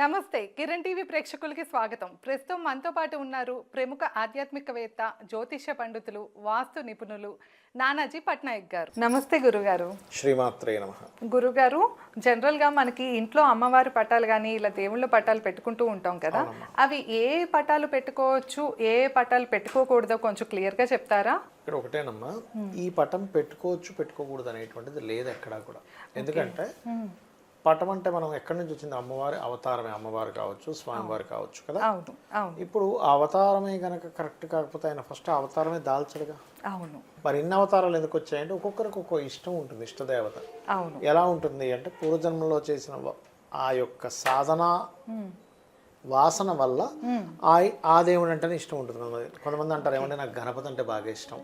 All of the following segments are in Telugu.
నమస్తే కిరణ్ టీవీ ప్రేక్షకులకి స్వాగతం. ప్రస్తుతం మనతో పాటు ఉన్నారు ప్రముఖ ఆధ్యాత్మికవేత్త జ్యోతిష్య పండితులు వాస్తు నిపుణులు నానాజీ పట్నాయక్ గారు. నమస్తే గురుగారు. శ్రీమాత్రే నమ. గురుగారు జనరల్గా మనకి ఇంట్లో అమ్మవారి పటాలు కానీ ఇలా దేవుళ్ళ పటాలు పెట్టుకుంటూ ఉంటాం కదా. అవి ఏ పటాలు పెట్టుకోవచ్చు ఏ పటాలు పెట్టుకోకూడదో కొంచెం క్లియర్గా చెప్తారా? ఇక్కడ ఒకటేనమ్మా. ఈ పటం పెట్టుకోవచ్చు పెట్టుకోకూడదు అనేటువంటిది లేదు ఎక్కడా కూడా. ఎందుకంటే పటం అంటే మనం ఎక్కడి నుంచి వచ్చింది? అమ్మవారి అవతారమే. అమ్మవారు కావచ్చు స్వామివారు కావచ్చు కదా? అవును. అవును. ఇప్పుడు ఆ అవతారమే గనక కరెక్ట్ కాకపోతే ఆయన ఫస్ట్ అవతారమే దాల్చడుగా? అవును. మరి ఇన్ని అవతారాలు ఎందుకు వచ్చాయంటే ఒక్కొక్కరికి ఒక్కో ఇష్టం ఉంటుంది ఇష్టదేవత. అవును. ఎలా ఉంటుంది అంటే పూర్వజన్మలో చేసిన ఆ యొక్క సాధన వాసన వల్ల ఆ ఆ దేవుడు అంటేనే ఇష్టం ఉంటుంది కొంతమంది కొంతమంది అంటారు ఏమంటే నాకు గణపతి అంటే బాగా ఇష్టం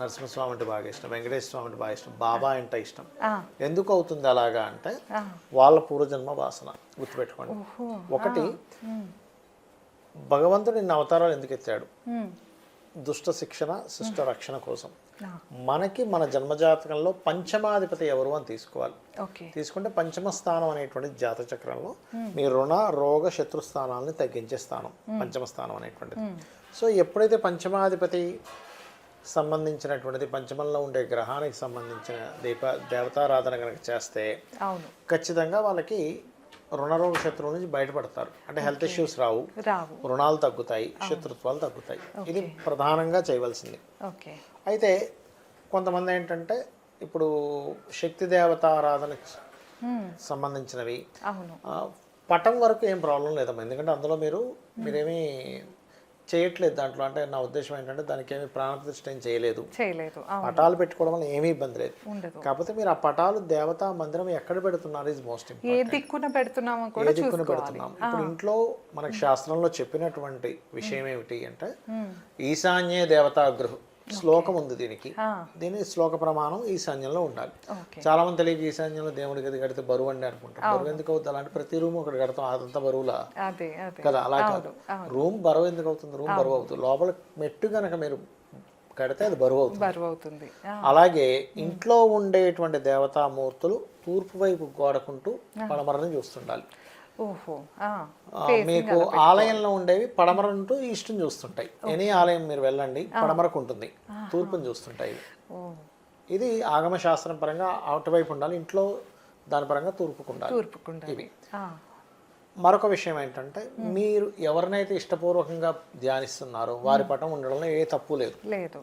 నరసింహస్వామి అంటే బాగా ఇష్టం వెంకటేశ్వర స్వామి అంటే బాగా ఇష్టం బాబా అంటే ఇష్టం. ఎందుకు అవుతుంది అలాగా అంటే. వాళ్ళ పూర్వజన్మ వాసన గుర్తుపెట్టుకోండి. ఒకటి భగవంతుడు ఇన్ని అవతారాలు ఎందుకు ఎత్తాడు? దుష్ట శిక్షణ శిష్ట రక్షణ కోసం. మనకి మన జన్మజాతకంలో పంచమాధిపతి ఎవరు అని తీసుకోవాలి. ఓకే. తీసుకుంటే పంచమ స్థానం అనేటువంటి జాత చక్రంలో మీ రుణ రోగ శత్రు స్థానాలని తగ్గించే స్థానం పంచమ స్థానం అనేటువంటిది. సో ఎప్పుడైతే పంచమాధిపతి సంబంధించినటువంటిది పంచమంలో ఉండే గ్రహానికి సంబంధించిన దీప దేవతారాధన కనుక చేస్తే ఖచ్చితంగా వాళ్ళకి రుణరోగ శత్రువు నుంచి బయటపడతారు. అంటే హెల్త్ ఇష్యూస్ రావు. రావు. రుణాలు తగ్గుతాయి శత్రుత్వాలు తగ్గుతాయి. ఇది ప్రధానంగా చేయవలసింది. ఓకే. అయితే కొంతమంది ఏంటంటే ఇప్పుడు శక్తి దేవత ఆరాధనకి ఉమ్, సంబంధించినవి. పటం వరకు ఏం ప్రాబ్లం లేదమ్మా. ఎందుకంటే అందులో మీరు మీరేమీ చేయట్లేదు దాంట్లో. అంటే నా ఉద్దేశం ఏంటంటే దానికి ఏమి ప్రాణప్రతిష్ఠ ఏం చేయలేదు. చేయలేదు. పటాలు పెట్టుకోవడం వల్ల ఏమీ ఇబ్బంది లేదు. కాకపోతే మీరు ఆ పటాలు దేవతా మందిరం ఎక్కడ పెడుతున్నారు ఇస్ మోస్ట్ ఏ దిక్కున పెడుతున్నామో కూడా దిక్కున పెడుతున్నాం. ఇప్పుడు ఇంట్లో మనకి శాస్త్రంలో చెప్పినటువంటి విషయం ఏమిటి అంటే ఈశాన్యే దేవతా గృహ. శ్లోకం ఉంది దీనికి. దీని శ్లోక ప్రమాణం ఈశాన్యంలో ఉండాలి. ఓకే. చాలా మంది తెలియక ఈశాన్యంలో దేవుడి గది కడితే బరువు అండి అనుకుంటాం బరువు ఎందుకు అవుతుంది? అలాంటి ప్రతి రూమ్ ఒకటి కడతాం. అదంతా బరువులా? కదా అలా కాదు. రూమ్ బరువు ఎందుకు అవుతుంది? రూమ్ బరువు అవుతుంది. లోపల మెట్టు కనుక మీరు కడితే అది బరువు అవుతుంది. బరువు అవుతుంది. అలాగే ఇంట్లో ఉండేటువంటి దేవతామూర్తులు తూర్పు వైపు గోడకుంటూ పడమరని చూస్తుండాలి. మీకు ఆలయంలో ఉండేవి పడమర నుంటూ ఈస్ట్ని చూస్తుంటాయి. ఎనీ ఆలయం మీరు వెళ్ళండి పడమరకు ఉంటుంది. తూర్పుని చూస్తుంటాయి ఇది ఆగమ శాస్త్రం పరంగా అటువైపు ఉండాలి ఇంట్లో దాని పరంగా తూర్పుకు ఉండాలి. తూర్పుకుండా ఇవి. మరొక విషయం ఏంటంటే మీరు ఎవరినైతే ఇష్టపూర్వకంగా ధ్యానిస్తున్నారో వారి పటం ఉండడంలో ఏ తప్పు లేదు. లేదు.